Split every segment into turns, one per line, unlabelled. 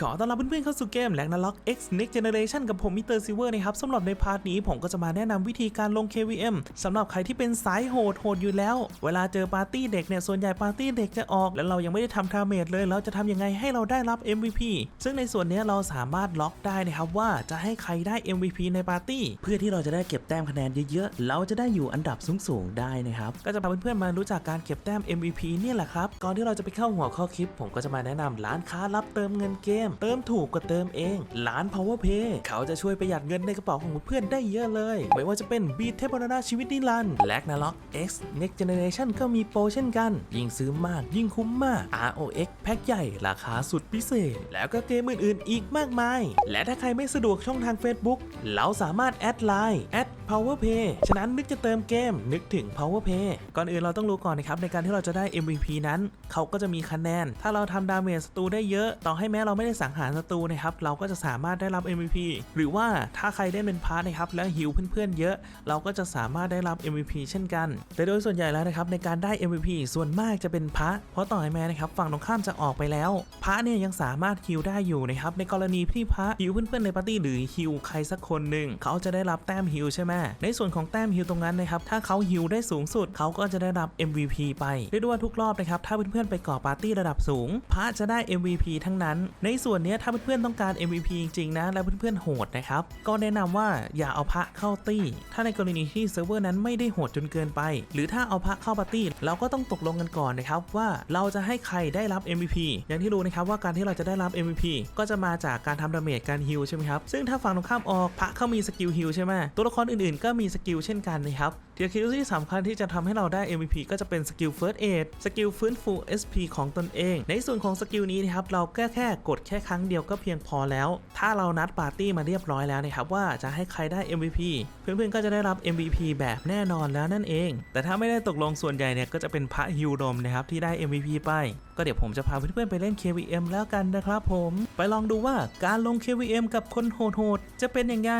ขอต้อนรับเพื่อนๆเข้าสู่เกมแลกนาล็อก X Next Generation กับผมมิเตอร์ซิเวอร์นะครับสำหรับในพาร์ทนี้ผมก็จะมาแนะนำวิธีการลง KVM สำหรับใครที่เป็นสายโหดโหดอยู่แล้ว เวลาเจอปาร์ตี้เด็กเนี่ย ส่วนใหญ่ปาร์ตี้เด็กจะออก แล้วเรายังไม่ได้ทำทาเมจเลย เราจะทํำยังไงให้เราได้รับ MVP ซึ่งในส่วนนี้เราสามารถล็อกได้นะครับว่าจะให้ใครได้ MVP ในปาร์ตี้เพื่อที่เราจะได้เก็บแต้มคะแนนเยอะๆเราจะได้อยู่อันดับสูงๆได้นะครับก็จะพาเพื่อนๆมารู้จักการเก็บแต้ม MVP เนี่ยแหละครับก่อนที่เราจะไปเข้าหัวข้อคลิป ผมก็จะมาแนะนำร้านค้ารับเติมเงินเกมเติมถูกกว่าเติมเองร้าน Power Pay เขาจะช่วยประหยัดเงินในกระเป๋าของเพื่อนได้เยอะเลย ไม่ว่าจะเป็น Beat เทพนาชีวิตนิรันด์แลกนาล็อก X Next Generation ก็มีโปรเช่นกัน ยิ่งซื้อมากยิ่งคุ้มมาก ROX แพ็คใหญ่ราคาสุดพิเศษ แล้วก็เกมอื่นๆอีกมากมาย และถ้าใครไม่สะดวกช่องทาง Facebook เราสามารถแอดไลน์แอด Power Pay ฉะนั้นนึกจะเติมเกม นึกถึง Power Pay ก่อนอื่นเราต้องรู้ก่อนนะครับในการที่เราจะได้ MVP นั้น เขาก็จะมีคะแนน ถ้าเราทำดาเมจศัตรูได้เยอะ ต่อให้แม้เราไม่ได้สังหารศัตรูนะครับเราก็จะสามารถได้รับ MVP หรือว่าถ้าใครได้เป็นพาร์ทนะครับแล้วฮิวเพื่อนๆเยอะ เราก็จะสามารถได้รับ MVP เช่นกัน แต่โดยส่วนใหญ่แล้วนะครับในการได้ MVP ส่วนมากจะเป็นพระเพราะต่อให้แม้นะครับฝั่งตรงข้ามจะออกไปแล้ว พระเนี่ยยังสามารถฮิวได้อยู่นะครับในกรณีที่พระฮิวเพื่อนๆในปาร์ตี้หรือฮิวใครสักคนหนึ่งเขาจะได้รับแต้มฮิวใช่ไหมในส่วนของแต้มฮิวตรงนั้นนะครับถ้าเขาฮิวได้สูงสุดเขาก็จะได้รับ MVP ไปเรียกได้ว่าทุกรอบนะครับถ้าเพื่อนๆไปก่อปาร์ตี้ระดับสูง พระจะได้ MVP ทั้งนั้น ในส่วนนี้ถ้าเพื่อนๆต้องการ MVP จริงๆนะและเพื่อนๆโหดนะครับก็แนะนำว่าอย่าเอาพระเข้าตี้ ถ้าในกรณีที่เซิร์ฟเวอร์นั้นไม่ได้โหดจนเกินไป หรือถ้าเอาพระเข้าปาร์ตี้เราก็ต้องตกลงกันก่อนนะครับว่าเราจะให้ใครได้รับ MVP อย่างที่รู้นะครับว่าการที่เราจะได้รับ MVP ก็จะมาจากการทำดาเมจการฮิลใช่ไหมครับซึ่งถ้าฝั่งตรงข้ามออกพระเขามีสกิลฮิลใช่ไหมตัวละครอื่นๆก็มีสกิลเช่นกันนะครับเทียคิลที่สำคัญที่จะทำให้เราได้ MVP ก็จะเป็นสกิล First Aid สกิลฟื้นฟู SP ของตนเอง ในส่วนของสกิลนี้นะครับเราก็แค่กดแค่ครั้งเดียวก็เพียงพอแล้ว ถ้าเรานัดปาร์ตี้มาเรียบร้อยแล้วนะครับว่าจะให้ใครได้ MVP เพื่อนๆก็จะได้รับ MVP แบบแน่นอนแล้วนั่นเอง แต่ถ้าไม่ได้ตกลงส่วนใหญ่เนี่ยก็จะเป็นพระฮิวดมนะครับที่ได้ MVP ไป ก็เดี๋ยวผมจะพาเพื่อนๆไปเล่น KVM แล้วกันนะครับผมไปลองดูว่าการลง KVM กับคนโหดๆจะเป็นยังไง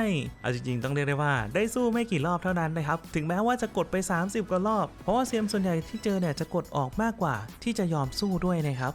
เอาจริงๆต้องเรียกได้ว่าได้สู้ไม่กี่รอบเท่านั้นนะครับถึงแม้ว่าจะกดไป 30 กว่ารอบ เพราะว่าเซียมส่วนใหญ่ที่เจอเนี่ยจะกดออกมากกว่าที่จะยอมสู้ด้วยนะครับ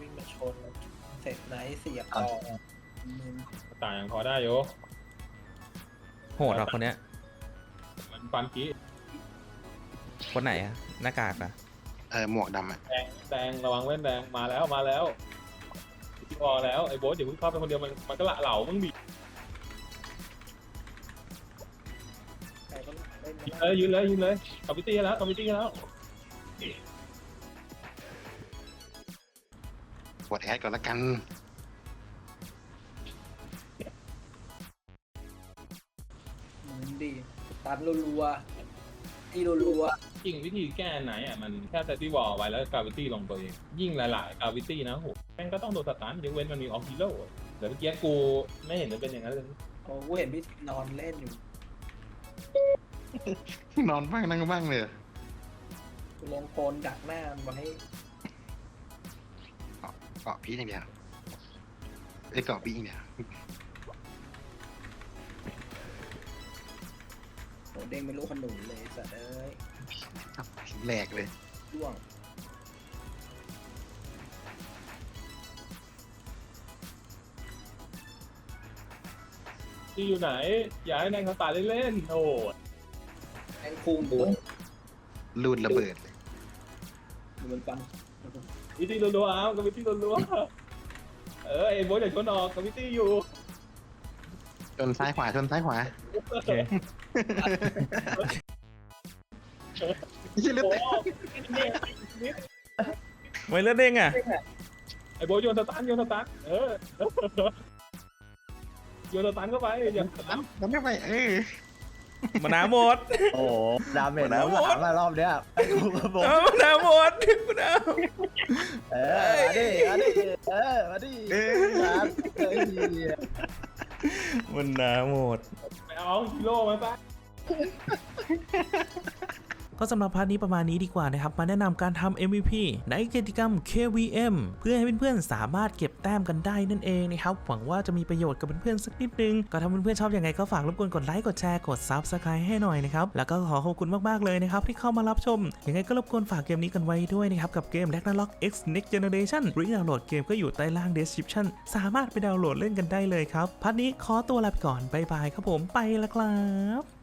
วิ่งมาชนเสร็จไหนเสียบต่อมึน
ต่างยังพอได้อยู่
โหดเหรอคนเนี้ย
มันฟันกี้
คนไหนอะหน้ากากอะ
เออหมวกดำอะ
แดงแดงระวังเว้นแดงมาแล้วมาแล้วพี่ออแล้วไอ้โบ๊ทอย่าเพิ่งเข้าไปคนเดียวมันมันก็ละเหล่ามึงบี
ใครก็เล่น
เออยืนเลยยืนเลยคอมพิวตี้แล้วคอมพิวตี้แล้ว
กดแอดก่อนละกัน
มึนดีตันรัวๆที่รัว
จริงวิธีแก้ไหนอะมันแค่แต่ที่วอลไว้แล้วกาวิตี้ลงตัวเอง ยิ่งหลายๆกาวิตี้นะโหแม่งก็ต้องโดนสตาร์ทยกเว้นมันมีออฟฮีโร่แต่เมื่อกี้กูไม่เห็นจะเป็นอย่างนั้นเลย
ๆโอ้กูเห็นพี่นอนเล่นอยู่
นอนบ้างนั่งบ้างเลย
กูลงโกนดักหน้ามันไว้
เกาะพีอย่างเดียวไอ้ยเกาะพีอย่างเดียว
โหเด้งไม่รู้ขนุนเลยสัตว์เอ้ย
แหลกเลย
ร่วง
ที่อยู่ไหน อย่าให้แดงสตาร์ทเล่นๆโอ้ย
แองคูมบุญ
ลูดระเบิดเลย
ดูมันฟัน
วิตี้รัวๆเอากาวิตี้รัวๆเออไอ้โบ๊ทอย่าชนออกกาวิตี้อยู่
ชนซ้ายขวาชนซ้ายขวา
โอเค
ไม่ใช่เลือด
โอ้
เตะ
ไม่เลือดเด้งอะ
ไอ้โบ๊ทโยนสตาร์ทโยนสตาร์ทเออโยนสตาร์ทเข้าไปอย่า
ทำไม่ไปเออ
มานาหมด
โอ้โหดาเมจ
หมดแล้
แล้ววสามมารอบเนี้ยไอ้กูก็บอก
เอามานาหมดกูดาว
เออมาดิมาดิเออมาดิเออเฮ้ย
มันนาหมด
ไปเอาฮีโร่มาซะ
ก็สำหรับพาร์ทนี้ประมาณนี้ดีกว่านะครับ มาแนะนำการทำ MVP ในกิจกรรม KVM เพื่อให้เพื่อนๆสามารถเก็บแต้มกันได้นั่นเองนะครับ หวังว่าจะมีประโยชน์กับเพื่อนๆสักนิดนึง ก็ถ้าเพื่อนๆชอบยังไงก็ฝากรบกวนกดไลค์ กดแชร์ กด Subscribe ให้หน่อยนะครับ แล้วก็ขอขอบคุณมากๆเลยนะครับที่เข้ามารับชม ยังไงก็รบกวนฝากเกมนี้กันไว้ด้วยนะครับกับเกม Ragnarok X Next Generation ลิงก์ดาวน์โหลดเกมก็อยู่ใต้ล่าง description สามารถไปดาวน์โหลดเล่นกันได้เลยครับพาร์ทนี้ขอตัวลาไปก่อนบายบายครับผมไปแล้วครับ